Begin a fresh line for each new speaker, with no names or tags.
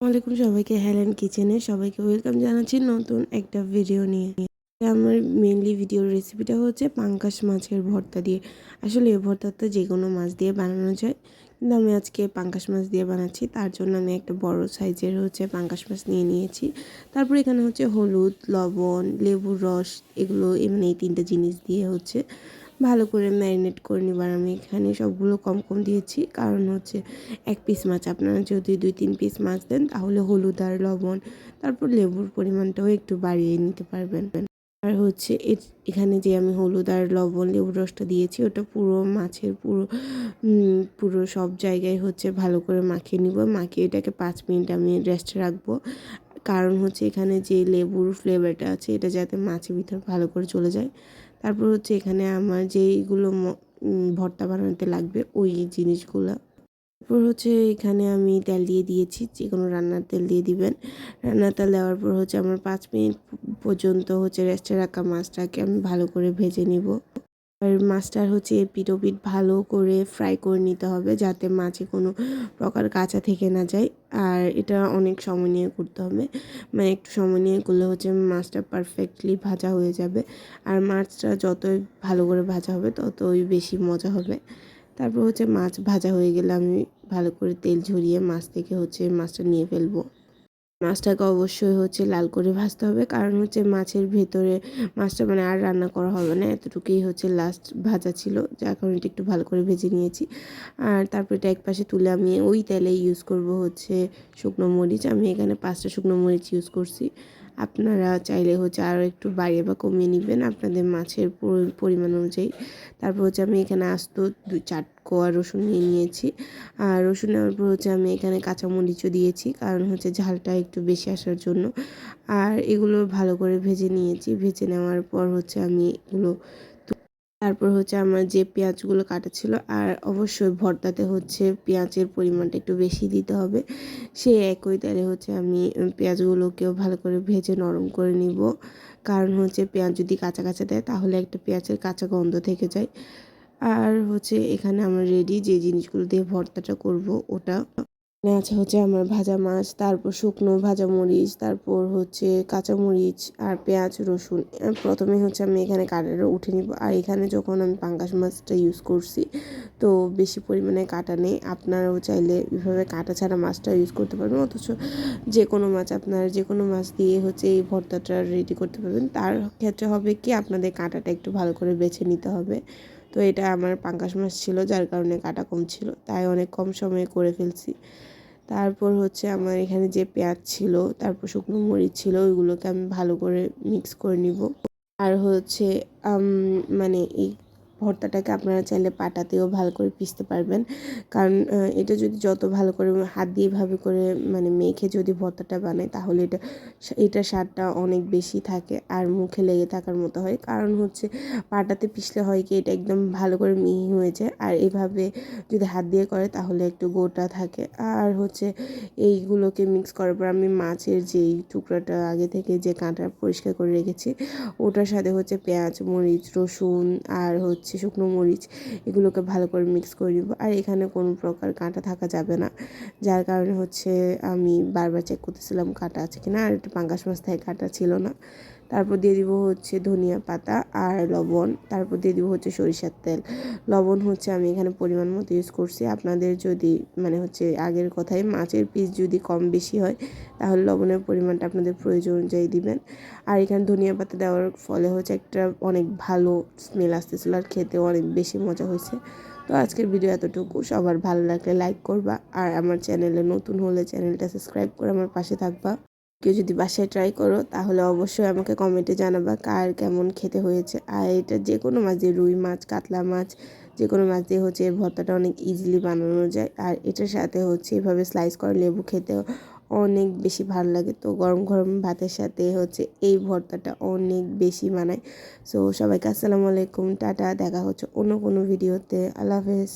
আসসালামাইকুম সবাইকে, হেলেন কিচেনে সবাইকে ওয়েলকাম জানাচ্ছি নতুন একটা ভিডিও নিয়ে। আমার মেনলি ভিডিওর রেসিপিটা হচ্ছে পাঙ্কাশ মাছের ভর্তা দিয়ে। আসলে এই ভর্তাটা যে কোনো মাছ দিয়ে বানানো যায়, কিন্তু আমি আজকে পাঙ্কাশ মাছ দিয়ে বানাচ্ছি। তার জন্য আমি একটা বড় সাইজের হচ্ছে পাঙ্কাশ মাছ নিয়ে নিয়েছি। তারপর এখানে হচ্ছে হলুদ, লবণ, লেবুর রস, এগুলো মানে এই তিনটে জিনিস দিয়ে হচ্ছে ভালো করে ম্যারিনেট করে নিবার। আমি এখানে সবগুলো কম কম দিয়েছি। কারণ হচ্ছে এক পিস মাছ। আপনারা যদি দুই, তিন পিস মাছ দেন, তাহলে হলুদ আর লবণ, তারপর লেবুর পরিমাণটাও একটু বাড়িয়ে নিতে পারবেন। আর হচ্ছে এখানে যে আমি হলুদ আর লবণ লেবুর রসটা দিয়েছি, ওটা পুরো মাছের পুরো পুরো সব জায়গায় হচ্ছে ভালো করে মাখিয়ে নিব। মাখিয়ে এটাকে পাঁচ মিনিট আমি রেস্টে রাখব। কারণ হচ্ছে এখানে যে লেবুর ফ্লেভারটা আছে, এটা যাতে মাছের ভিতর ভালো করে চলে যায়। তারপর হচ্ছে এখানে আমার যেইগুলো ভর্তা বানাতে লাগবে, ওই জিনিসগুলো। তারপর হচ্ছে এখানে আমি তেল দিয়ে দিয়েছি যে কোনো রান্নার তেল দিয়ে দিবেন। রান্নার তেল দেওয়ার পর হচ্ছে আমার পাঁচ মিনিট পর্যন্ত হচ্ছে রেস্টে রাখা মাছটাকে আমি ভালো করে ভেজে নিব। আর মাছটার হচ্ছে পিঠ পিঠ ভালো করে ফ্রাই করে নিতে হবে যাতে মাছে কোনো প্রকার কাঁচা থেকে না যায়। আর এটা অনেক সময় নিয়ে করতে হবে। মানে একটু সময় নিয়ে করলে হচ্ছে মাছটা পারফেক্টলি ভাজা হয়ে যাবে। আর মাছটা যতই ভালো করে ভাজা হবে, ততই বেশি মজা হবে। তারপর হচ্ছে মাছ ভাজা হয়ে গেলে আমি ভালো করে তেল ঝরিয়ে মাছ থেকে হচ্ছে মাছটা নিয়ে ফেলব। মাছটাকে অবশ্যই হচ্ছে লাল করে ভাজতে হবে। কারণ হচ্ছে মাছের ভেতরে মাছটা মানে আর রান্না করা হবে না। এতটুকুই হচ্ছে লাস্ট ভাজা ছিল। যার কারণে এটা একটু ভালো করে ভেজে নিয়েছি। আর তারপর এটা এক পাশে তুলে আমি ওই তেলে ইউজ করব হচ্ছে শুকনো মরিচ। আমি এখানে পাঁচটা শুকনো মরিচ ইউজ করছি। আপনারা চাইলে হচ্ছে আরও একটু বাড়িয়ে বা কমিয়ে নেবেন আপনাদের মাছের পরিমাণ অনুযায়ী। তারপর হচ্ছে আমি এখানে আস্ত দু চার কোয়া রসুন নিয়ে নিয়েছি। আর রসুন নেওয়ার পর হচ্ছে আমি এখানে কাঁচামরিচও দিয়েছি, কারণ হচ্ছে ঝালটা একটু বেশি আসার জন্য। আর এগুলো ভালো করে ভেজে নিয়েছি। ভেজে নেওয়ার পর হচ্ছে আমি এগুলো তারপর হচ্ছে আমার যে পেঁয়াজগুলো কাটা ছিল, আর অবশ্যই ভর্তাতে হচ্ছে পেঁয়াজের পরিমাণটা একটু বেশি দিতে হবে। সে একই তেলে হচ্ছে আমি পেঁয়াজগুলোকেও ভালো করে ভেজে নরম করে নিব। কারণ হচ্ছে পেঁয়াজ যদি কাঁচা কাঁচা দেয়, তাহলে একটা পেঁয়াজের কাঁচা গন্ধ থেকে যায়। আর হচ্ছে এখানে আমার রেডি যে জিনিসগুলো দিয়ে ভর্তাটা করব, ওটা আছে হচ্ছে আমার ভাজা মাছ, তারপর শুকনো ভাজা মরিচ, তারপর হচ্ছে কাঁচা মরিচ আর পেঁয়াজ, রসুন। প্রথমে হচ্ছে আমি এখানে কাটাটা উঠে নিব। আর এখানে যখন আমি পাঙ্গাস মাছটা ইউজ করছি, তো বেশি পরিমাণে কাটা নেই। আপনারাও চাইলে এভাবে কাটা ছাড়া মাছটা ইউজ করতে পারবেন। অথচ যে কোনো মাছ আপনারা যে কোনো মাছ দিয়ে হচ্ছে এই ভর্তাটা রেডি করতে পারবেন। তার ক্ষেত্রে হবে কি, আপনাদের কাঁটাটা একটু ভালো করে বেছে নিতে হবে। তো এটা আমার পাঙ্কাশ মাছ ছিল, যার কারণে কাটা কম ছিল। তাই অনেক কম সময়ে করে ফেলছি। তারপর হচ্ছে আমার এখানে যে পেঁয়াজ ছিল, তারপর শুকনো মরিচ ছিল, ওইগুলোকে আমি ভালো করে মিক্স করে নিব। আর হচ্ছে মানে ভর্তাটাকে আপনারা চাইলে পাটাতেও ভালো করে পিষতে পারবেন। কারণ এটা যদি যত ভালো করে হাত দিয়ে ভাবে করে মানে মেখে যদি ভর্তাটা বানায়, তাহলে এটা এটা স্বাদটা অনেক বেশি থাকে আর মুখে লেগে থাকার মতো হয়। কারণ হচ্ছে পাটাতে পিষলে হয় কি, এটা একদম ভালো করে মিহি হয়ে যায়। আর এভাবে যদি হাত দিয়ে করে, তাহলে একটু গোটা থাকে। আর হচ্ছে এইগুলোকে মিক্স করার পর আমি মাছের যেই টুকরাটা আগে থেকে যে কাঁটা পরিষ্কার করে রেখেছি, ওটার সাথে হচ্ছে পেঁয়াজ, মরিচ, রসুন আর হচ্ছে হচ্ছে শুকনো মরিচ, এগুলোকে ভালো করে মিক্স করে নিব। আর এখানে কোনো প্রকার কাঁটা থাকা যাবে না। যার কারণে হচ্ছে আমি বারবার চেক করতেছিলাম কাঁটা আছে কিনা, আর একটু পাঙ্গাস মাছ থেকে কাঁটা ছিল না। তারপর দিয়ে দিব হচ্ছে ধনিয়া পাতা আর লবণ। তারপর দিয়ে দিব হচ্ছে সরিষার তেল। লবণ হচ্ছে আমি এখানে পরিমাণ মতো ইউজ করছি। আপনাদের যদি মানে হচ্ছে আগের কথায় মাছের পিস যদি কম বেশি হয়, তাহলে লবণের পরিমাণটা আপনাদের প্রয়োজন অনুযায়ী দিবেন। আর এখানে ধনিয়া পাতা দেওয়ার ফলে হচ্ছে একটা অনেক ভালো স্মেল আসতেছিল আর খেতেও অনেক বেশি মজা হয়েছে। তো আজকের ভিডিও এতটুকু। সবার ভালো লাগলে লাইক করবা। আর আমার চ্যানেলে নতুন হলে চ্যানেলটা সাবস্ক্রাইব করে আমার পাশে থাকবা। কেউ যদি বাসায় ট্রাই করো, তাহলে অবশ্যই আমাকে কমেন্টে জানাবা কার কেমন খেতে হয়েছে। আর এটা যে কোনো মাছ দিয়ে, রুই মাছ, কাতলা মাছ যে কোনো মাছ দিয়ে হচ্ছে এই ভর্তাটা অনেক ইজিলি বানানো যায়। আর এটার সাথে হচ্ছে এভাবে স্লাইস করে লেবু খেতে অনেক বেশি ভালো লাগে। তো গরম গরম ভাতের সাথে হচ্ছে এই ভর্তাটা অনেক বেশি মানায় সো সবাইকে আসসালামু আলাইকুম, টাটা, দেখা হচ্ছে অন্য কোনো ভিডিওতে আল্লাহ হাফেজ।